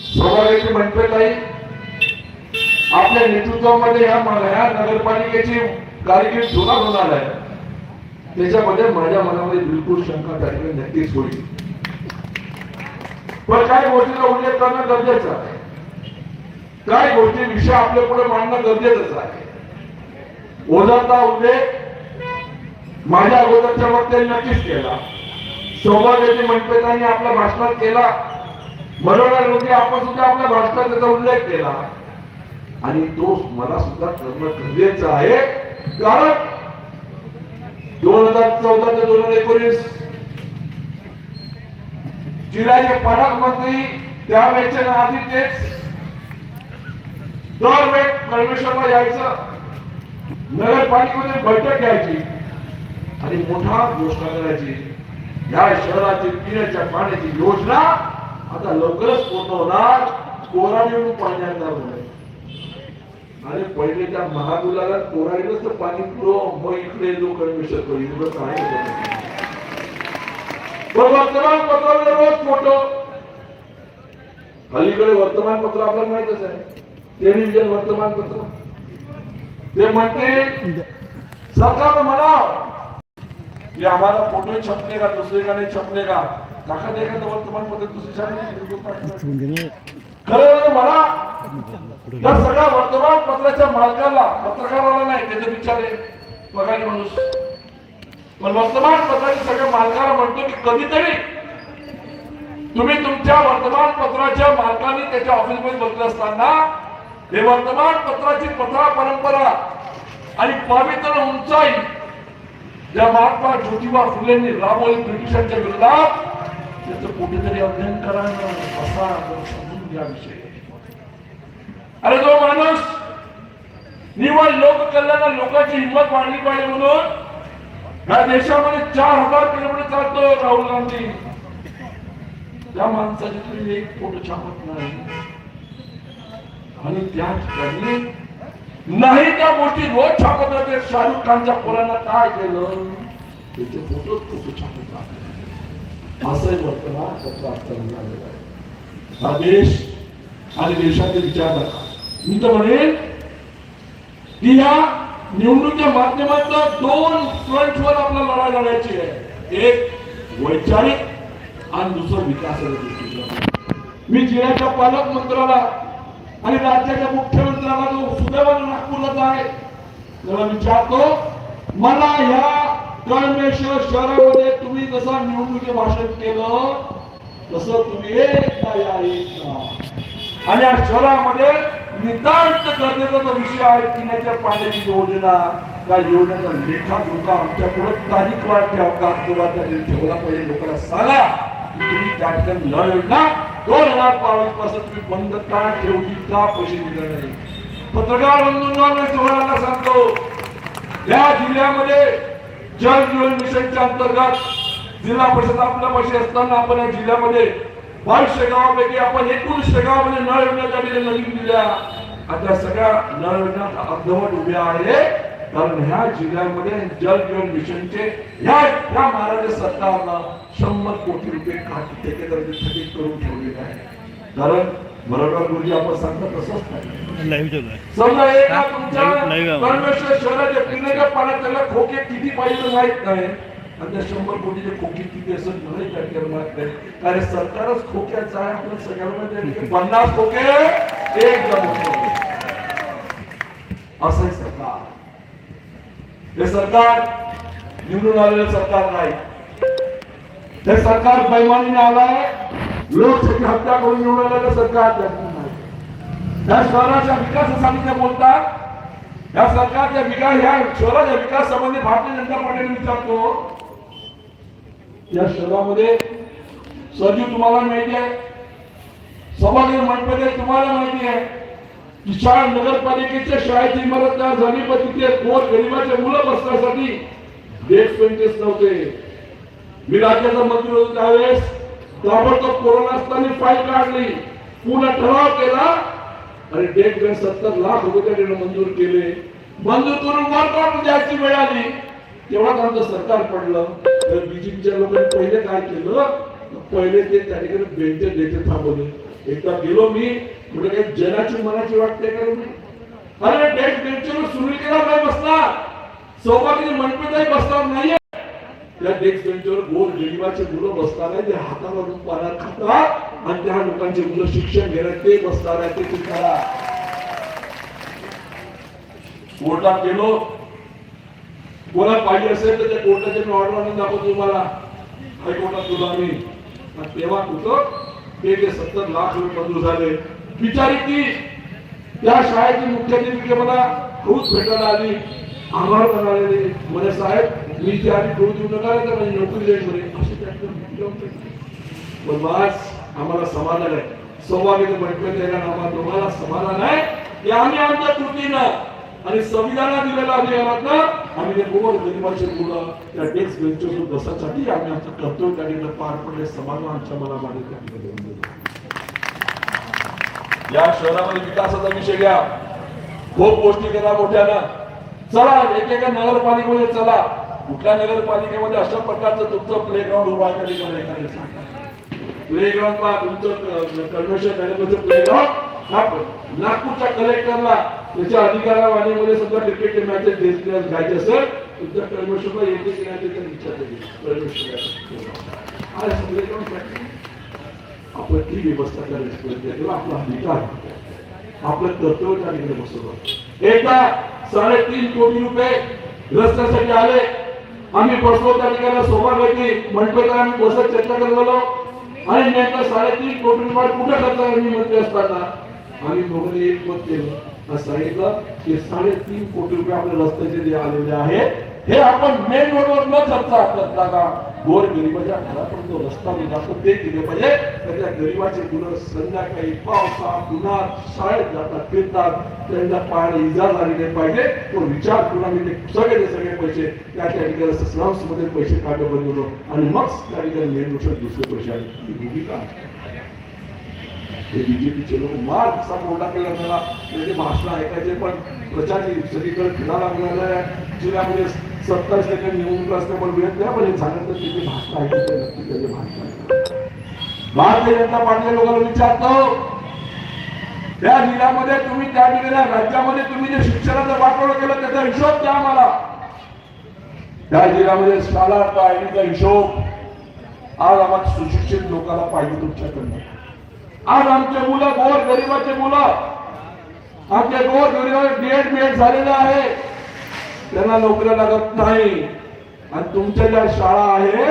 सौभाग्याची मंडळताई आपल्या नेतृत्वामध्ये ह्या ह्या नगरपालिकेची कारकीर्द जुना होणार आहे. त्याच्यामध्ये माझ्या मनामध्ये बिलकुल शंका त्या नक्कीच होईल. पण काही गोष्टीचा उल्लेख करणं गरजेचं आहे. काही गोष्टी विषय आपल्या पुढे मांडणं गरजेचंच आहे. ओझरचा उल्लेख माझ्या अगोदरच्या वक्त्यांनी नक्कीच केला. सौभाग्याची मंडळांनी आपल्या भाषणात केला. मनोहर आपण सुद्धा आपल्या भाषणात त्याचा उल्लेख केला. आणि तो मला सुद्धा करणं गरजेचं आहे. कारण दोन हजार चौदा ते दोन हजार एकोणीस जिल्ह्याचे पालकमंत्री त्यावेळेचे आधी तेच दरवेळेस परमेश्वरला यायचं नगरपालिकेमध्ये बैठक घ्यायची आणि मोठा घोषणा करायची. या शहराची पिण्याच्या पाण्याची योजना आता लवकरच पूर्ण होणार निवडून पाणी आणणार म्हणे. आणि पहिले त्या महागुलाला कोराडीलाच तर पाणी पुरव मग इकडे लोक परमेश्वर करू इकडं काय होतं? रोज फोटो अलीकडे वर्तमानपत्र आपल्याला माहितच आहे टेलिव्हिजन म्हणजे वर्तमानपत्र. ते म्हणते सरकार म्हणा की आम्हाला फोटो छपणे का दुसरे का नाही छपनेगा का? देखा तो वर्तमानपत्र खरं सगळ्या वर्तमानपत्राच्या मालकाला पत्रकाराला नाही त्याचे बिचारे बघायला माणूस पण वर्तमानपत्राच्या सगळ्या मालकाला म्हणतो की कधीतरी तुम्ही तुमच्या वर्तमानपत्राच्या मालकाने त्याच्या ऑफिसमध्ये बसले असताना हे वर्तमानपत्राची पत्रा परंपरा आणि पवित्र उंचाई ज्या महात्मा ज्योतिबा फुलेंनी राबवली ब्रिटिशांच्या विरोधात त्याचं कुठेतरी अध्ययन करा ना. बसा समजून घ्या विषय. अरे जो माणूस निवड लोककल्याण लोकांची हिंमत वाढली पाहिजे म्हणून या देशामध्ये चार हजार किलोमीटर चालतो राहुल गांधी. त्या माणसाचे तुम्ही एक फोटो छापत नाही. आणि त्या ठिकाणी नाही त्या गोष्टी रोज छापत राहते. शाहरुख खानच्या पोरांना काय केलं? त्याचे फोटो फोटो छापत राहते. असं वर्तना पत्र आता निघालेलं आहे. हा देश आणि देशाचे विचार नका मी तर म्हणेन की या निवडणुकीच्या माध्यमातून दोन फ्रंटवर आपला लढाई लढायची आहे. एक वैचारिक आणि दुसरं विकासाच्या दृष्टिकोन मी जिल्ह्याच्या पालकमंत्र्याला आणि राज्याच्या मुख्यमंत्र्याला जो सुदैवाने नागपूरला आहे त्याला विचारतो मला ह्या कळमेश्वर शहरामध्ये तुम्ही जसा निवडणुकी भाषण केलं तसं तुम्ही एकदा या एकदा आणि या शहरामध्ये नितांत गरजेचा जो विषय आहे पिण्याच्या पाण्याची योजना. त्या योजनेचा लेखा जोखा आमच्या पुढे तारीख वाढ ठेवा का किंवा त्या ठेवला पाहिजे. लोकांना सांगा की तुम्ही त्या ठिकाणी न? दोन हजार बावीसपासून तुम्ही बंद का ठेवली का पैसे दिले नाही? पत्रकार बंधूंना मी तुम्हाला सांगतो या जिल्ह्यामध्ये जल जीवन मिशनच्या अंतर्गत जिल्हा परिषद आपल्या पैसे असताना आपण या जिल्ह्यामध्ये बावीसशे गावापैकी आपण एकोणीसशे गावामध्ये नळ योजना ठिकाणी नवीन दिल्या आता सगळ्या नळ योजना अर्धवट उभ्या आहे कारण ह्या जिल्ह्यामध्ये जल जीवन मिशनचे ह्या ह्या महाराष्ट्र सरकारनं शंभर कोटी रुपये खाती ठेकेदारांचे थकीत करून ठेवलेले आहे कारण मराठा गुरुजी आपण सांगता तसंच नाही समजा एका तुमच्या. परमेश्वर शहराच्या त्याला खोके किती पाहिजे माहीत नाही. आणि त्या शंभर कोटीचे खोके किती असं मलाही त्या ठिकाणी माहीत नाही. कारण सरकारच खोक्याचा आहे आपल्या सगळ्यांना माहिती पन्नास खोके एक जण असं आहे सरकार. हे सरकार निवडून आलेलं सरकार नाही. हे सरकार बैमानीने आलाय. लोकशाही हत्या करून निवडून आलेलं सरकार त्या शहराच्या विकासासाठी ते बोलतात. या सरकारच्या विकास या शहराच्या विकास संबंधी भारतीय जनता पार्टीने विचारतो. या शहरामध्ये सर्जी तुम्हाला माहिती आहे. सभागृह मंडपे तुम्हाला माहिती आहे. शाळा नगरपालिकेच्या शाळेची इमारत तयार झाली पण तिथे गोर गरिबाचे मुलं बसण्यासाठी डेस्क बेंचेस नव्हते. मी राज्याचा मंत्री होतो त्यावेळेस. ताबडतोब कोरोना असताना फाईल काढली. पुन्हा ठराव केला आणि डेट बेंच सत्तर लाख रुपये त्या ठिकाणी मंजूर केले. मंजूर करून वर्कआउट द्यायची वेळ आली. तेव्हा आमचं सरकार पडलं. तर बीजेपीच्या लोकांनी पहिले काय केलं? पहिले ते त्या ठिकाणी बेंचेस थांबवले. एकदा गेलो मी म्हणजे काही जनाची मनाची वाटते का मी अरे डेट बेंचवर सुनील नाही बसणार सौभाग्य मनपेताही बसणार नाहीये. त्या डेस्क बेंचवर गोल गरिबाचे मुलं बसणार आहे ते हातावरून पाण्यात खातात. आणि त्या लोकांचे मुलं शिक्षण घेणार ते बसणार आहे ते शिकायला कोर्टात गेलो. कोणाला पाहिजे असेल तर त्या कोर्टाचे मी ऑर्डर आणून दाखवतो तुम्हाला. हायकोर्टात तुला मी तेव्हा कुठं? ते जे सत्तर लाख रुपये मंजूर झाले. बिचारी ती त्या शाळेची मुख्याध्यापिका मला खूप भेटायला आली. आभार म्हणाले म्हणे साहेब मी ती आधी करू देऊ नका तर माझी नोकरी जाईल म्हणे. असे त्यांचं पण बस. आम्हाला समाधान आहे. सौभाग्य म्हटलं त्याला आम्हाला तुम्हाला समाधान आहे. की आम्ही आमच्या कृतीनं आणि संविधानात दिलेल्या अभियानातनं आम्ही ते गोवर गरिबाचे मुलं त्या डेस्क बेंचवर बसासाठी आम्ही आमचं कर्तव्य त्या ठिकाणी पार पडले. समाधान आमच्या मनामध्ये त्या या शहरामध्ये विकासाचा विषय घ्या. खूप गोष्टी केल्या मोठ्यानं. चला एकेका नगरपालिकेमध्ये चला. कुठल्या नगरपालिकेमध्ये अशा प्रकारचं तुमचं प्लेग्राऊंड उभा आहे कधी मला एखाद्याने सांगा प्लेग्राऊंड पहा तुमचं कन्व्हेन्शन मॅनेजमेंटचं प्लेग्राऊंड नागपूरच्या कलेक्टरला त्याच्या अधिकारावाणीमध्ये सुद्धा क्रिकेटचे मॅचेस घ्यायचे असेल तुमच्या कन्व्हेन्शनला येते की नाही ते त्यांनी विचारले कन्व्हेन्शन आपण ती व्यवस्था करायची तेव्हा आपला अधिकार आपलं कर्तव्य त्या ठिकाणी बसवलं एकदा साडेतीन कोटी रुपये रस्त्यासाठी आले. आम्ही बसलो त्या ठिकाणी. सौभाग्याची म्हणतो आम्ही बसत चर्चा करत आलो. आणि नेमका साडेतीन कोटी रुपये कुठे करता मी मंत्री असताना आम्ही दोघांनी एक मत केलं सांगितलं की साडेतीन कोटी रुपये आपल्या रस्त्याचे जे आलेले आहेत हे आपण मेन रोडवर न खर्च करता का गोर गरिबाच्या घरापर्यंत रस्ता निघा ते केले पाहिजे. तर त्या गरिबाचे मुलं संध्याकाळी पावसात उन्हात शाळेत जातात फिरतात. त्यांच्या पायाला इजा झाली नाही पाहिजे. तो विचार करून आम्ही ते सगळे सगळे पैसे त्या त्या ठिकाणी स्लम्समध्ये पैसे काढले बनवलो. आणि मग त्या ठिकाणी मेन दुसरे पैसे आले. ही भूमिका हे बीजेपीचे लोक मार कसा मोठा केला त्याला. त्याचे भाषण ऐकायचे पण प्रचार सगळीकडे फिरायला मिळाल्या जिल्ह्यामध्ये सत्तर सेकंड येऊन प्रश्न पण मिळत नाही. पण हे सांगितलं तिथे भाषण ऐकायचं नक्की त्याचे भाषण ऐकायचं. भारतीय जनता पार्टीच्या लोकांना विचारतो त्या जिल्ह्यामध्ये तुम्ही त्या ठिकाणी राज्यामध्ये तुम्ही जे शिक्षणाचं वाटोळं केलं त्याचा हिशोब द्या आम्हाला. त्या जिल्ह्यामध्ये शाला पाहिजेचा हिशोब. आज आम्हाला सुशिक्षित लोकांना पाहिजे तुमच्याकडनं. आज आमचे मुलं गोर गरिबाचे मुलं आमचे गोर गरीब बीएड बीएड झालेले आहे. त्यांना नोकऱ्या लागत नाही. आणि तुमच्या ज्या शाळा आहे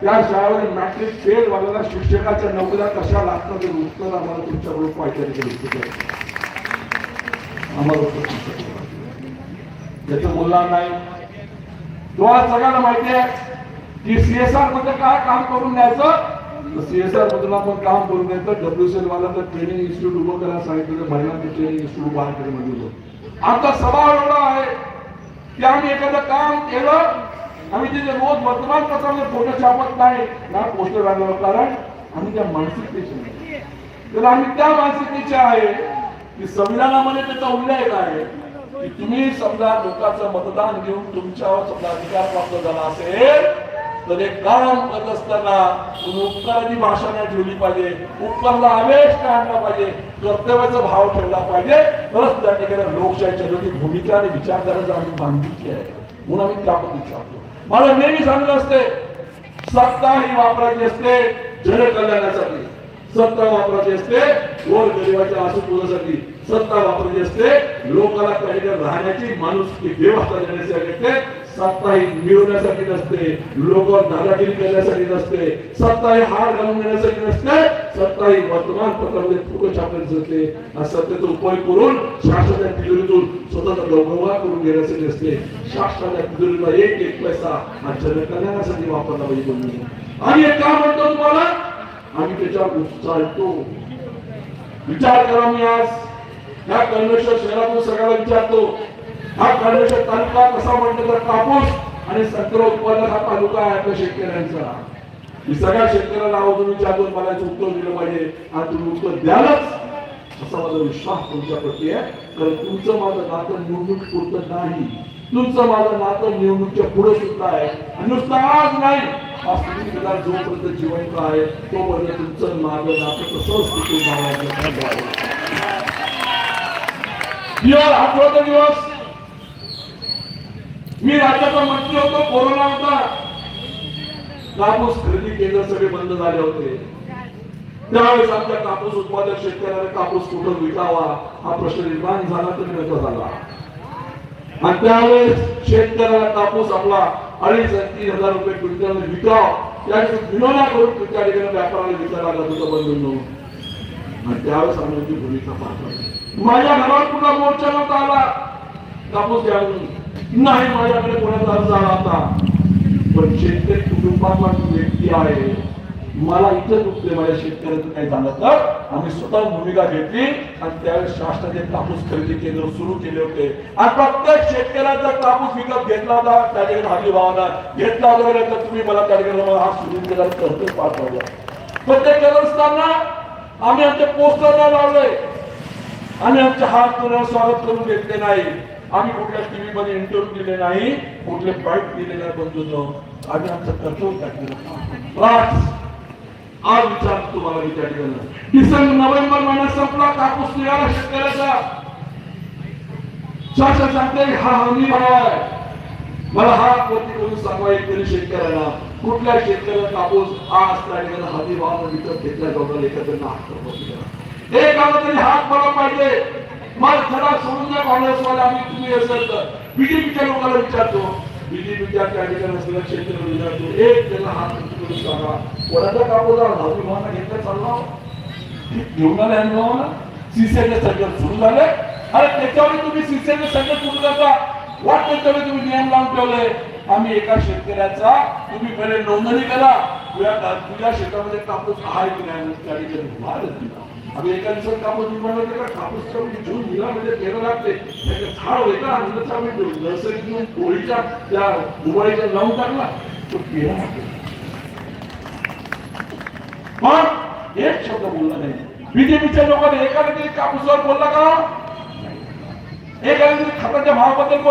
त्या शाळेमध्ये मॅट्रिक फेल वाल्याला शिक्षकाच्या नोकऱ्या कशा लागतात ते उत्तर आम्हाला तुमच्याकडून पाहिजे आम्हाला त्याचं बोलणार नाही. तुम्हाला सगळ्यांना माहिती आहे की सीएसआरमध्ये काय काम करून द्यायचं? सीएसआर मधून आपण काम करून द्यायचं. डब्ल्यूसीएल वाला ट्रेनिंग इन्स्टिट्यूट उभं करायला सांगितलं महिलांचं ट्रेनिंग इन्स्टिट्यूट बाहेर केलं आता सभा एवढा आहे. की आम्ही एखादं काम केलं आम्ही तिथे रोज वर्तमानपत्रामध्ये फोटो छापत नाही ना पोस्टर लागलं कारण आम्ही त्या मानसिकतेचे तर आम्ही त्या मानसिकतेचे आहे की संविधानामध्ये त्याचा उल्लेख आहे की तुम्ही समजा लोकांचं मतदान घेऊन तुमच्यावर समजा अधिकार प्राप्त झाला असेल तर हे काम करत असताना तुम्ही उपकाराची भाषा नाही ठेवली पाहिजे. उपकारला आवेश काय आणला पाहिजे. कर्तव्याचा भाव ठेवला पाहिजे. तरच त्या ठिकाणी लोकशाहीच्या विरोधी भूमिका आणि विचारधाराचा आम्ही बांधिली आहे. म्हणून आम्ही त्याबद्दल विचारतो. मला नेहमी सांगलं असते सत्ता ही वापरायची असते जनकल्याणासाठी. सत्ता वापरायची असते गोर गरिबाच्या आसुतोषासाठी सत्ता वापरायची असते लोकांना काही राहण्याची माणूस व्यवस्था देण्यासाठी सत्ता ही मिळवण्यासाठी नसते लोक दादागिरी करण्यासाठी नसते सत्ता ही हार घालून घेण्यासाठी नसते सत्ता ही वर्तमानपत्रामध्ये फोटो छापण्यासाठी असते आणि सत्तेचा उपयोग करून शासनाच्या तिजोरीतून स्वतःचा गौरवा करून घेण्यासाठी असते शासनाच्या तिजोरीला एक एक पैसा हा जनकल्याणासाठी वापरला पाहिजे म्हणून. आणि एक काम म्हणतो तुम्हाला आम्ही त्याच्यावर उत्साहतो विचार करा मी आज. या कन्वेश्वर शहरातून सगळ्याला विचारतो हा कन्वेश्वर तालुका कसा म्हणतो तर कापूस आणि संत्र उत्पादक हा तालुका आहे आपल्या शेतकऱ्यांचा. मी सगळ्या शेतकऱ्याला आवर्जून विचारून मला उत्तर दिलं पाहिजे. आणि तुम्ही उत्तर द्यालच असा माझा विश्वास तुमच्याप्रती आहे. कारण तुमचं माझं नातं निवडणूक पुरतं नाही. तुमचं माझं नातं निवडणुकीच्या पुढे सुद्धा आहे. आणि नुसतं आज नाही. आज तुम्ही ठेकेदार जोपर्यंत जिवंत आहे तोपर्यंत तुमचं माझं नातं तसंच टिकून दिवस आठवडा दिवस. मी राज्याचा मंत्री होतो कोरोना होता. कापूस खरेदी केंद्र सगळे बंद झाले होते. त्यावेळेस आमच्या कापूस उत्पादक शेतकऱ्याला कापूस कुठं विकावा हा प्रश्न निर्माण झाला तर नव्हता झाला. आणि त्यावेळेस शेतकऱ्याला कापूस आपला अडीच आणि तीन हजार रुपये क्विंटल विकाव त्यावेळेस विनोदा करून त्या ठिकाणी व्यापाराला विकायला लागत होतं बंधूंनो. आणि त्यावेळेस आम्ही भूमिका पाहतो माझ्या घरावर पुन्हा मोर्चा नव्हता आला. कापूस घ्या नाही माझ्याकडे कोणाचा अर्ज आला होता पण शेतकरी कुटुंबातला व्यक्ती आहे मला इथं दुखते माझ्या शेतकऱ्याचं काही झालं तर? आम्ही स्वतः भूमिका घेतली आणि त्यावेळेस शासनाचे कापूस खरेदी केंद्र सुरू केले होते. आणि प्रत्येक शेतकऱ्याचा कापूस विकत घेतला होता त्या ठिकाणी हमी भावाना घेतला होता तर तुम्ही मला त्या ठिकाणी हा सुरू केला कर्ज पाठवला पण ते करत असताना आम्ही आमचे पोस्टर लावले. आम्ही आमचे हात पुन्हा स्वागत करून घेतले नाही. आम्ही कुठल्या टीव्ही मध्ये इंटरव्ह्यू दिले नाही कुठले बाईट दिले नाही बंधूंनो. आम्ही आमचं कर्तव्य टाकलेलं आज विचार तुम्हाला मी डिसेंबर नोव्हेंबर महिना संपला कापूस निघाला शेतकऱ्याचा. शासन सांगते हा हमी भाव आहे मला हा कोणती करून सांगा तरी शेतकऱ्याला? कुठल्या शेतकऱ्याला कापूस आज त्या ठिकाणी हमी भाव विकत घेतल्या जाऊन एकत्र नाक एक आला तरी हात मला पाहिजे. मग खरा सोडून द्या काँग्रेसवाले आम्ही तुम्ही असेल तर. बीजेपीच्या लोकांना विचारतो. बीजेपीच्या त्या ठिकाणी असलेल्या क्षेत्र विचारतो एक त्याला हात वरती करून सांगा. कोणाचा कापूस हमी भावाना घेतला चालला. घेऊन आले हमी भावाना. सीसीआयचे संकट सुरू झाले. अरे त्याच्यावर तुम्ही सीसीआयचे संकट सुरू करता वाट त्याच्यावर तुम्ही नियम लावून ठेवले. आम्ही एका शेतकऱ्याचा तुम्ही पहिले नोंदणी करा. तुझ्या तुझ्या शेतामध्ये कापूस आहे की नाही? त्या ठिकाणी भारत दिला. आम्ही एका दिवसात कापूस निर्माण केला. कापूस म्हणजे जून दिला म्हणजे तेरा लागते त्याचे झाड होतं आणि त्याचा आम्ही नर्सरी घेऊन पोळीच्या त्या उबाळीच्या लावून टाकला. तो पेरा पण एक शब्द बोलला नाही. बीजेपीच्या लोकांनी एखाद्या तरी कापूसावर बोलला का? एखाद्या तरी खताच्या भावाबद्दल